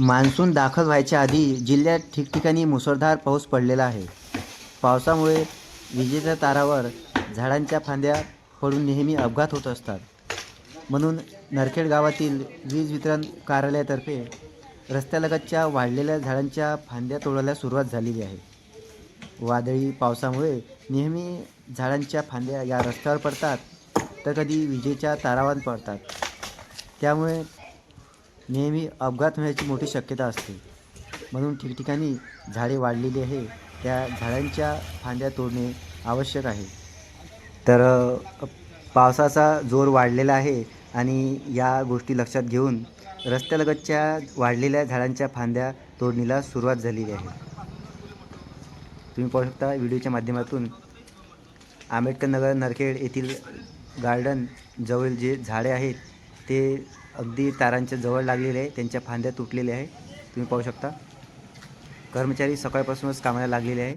Monsoon दाखल व्हायच्या आधी जिल्ह्यात ठिकठिकाणी मुसळधार पाऊस पडलेला आहे. पावसामुळे विजेच्या तारावर झाडांच्या फांद्या पडून नेहमी अपघात होत असतात. म्हणून नरखेड गावातील वीज वितरण कार्यालयातर्फे रस्त्यालगतच्या वाढलेल्या झाडांच्या फांद्या तोडायला सुरुवात झालेली आहे. वादळी पावसामुळे नेहमी झाडांच्या फांद्या या रस्त्यावर पडतात तर कधी विजेच्या तारावर पडतात. त्यामुळे नेहमी अपघात होण्याची मोठी शक्यता असते. म्हणून ठिकठिकाणी झाडे वाढलेली आहे. त्या झाडांच्या फांद्या तोडणे आवश्यक आहे. तर पावसाचा जोर वाढलेला आहे आणि या गोष्टी लक्षात घेऊन रस्त्यालगतच्या वाढलेल्या झाडांच्या फांद्या तोडणीला सुरुवात झालेली आहे. तुम्ही पाहू शकता व्हिडिओच्या माध्यमातून आंबेडकर नगर नरखेड येथील गार्डन जवळ जे झाडे आहेत ते अगदी तारांच्या जवळ लागलेले आहे. त्यांच्या फांद्या तुटलेल्या आहे. तुम्ही पाहू शकता. कर्मचारी सकाळपासूनच कामाला लागलेले आहे.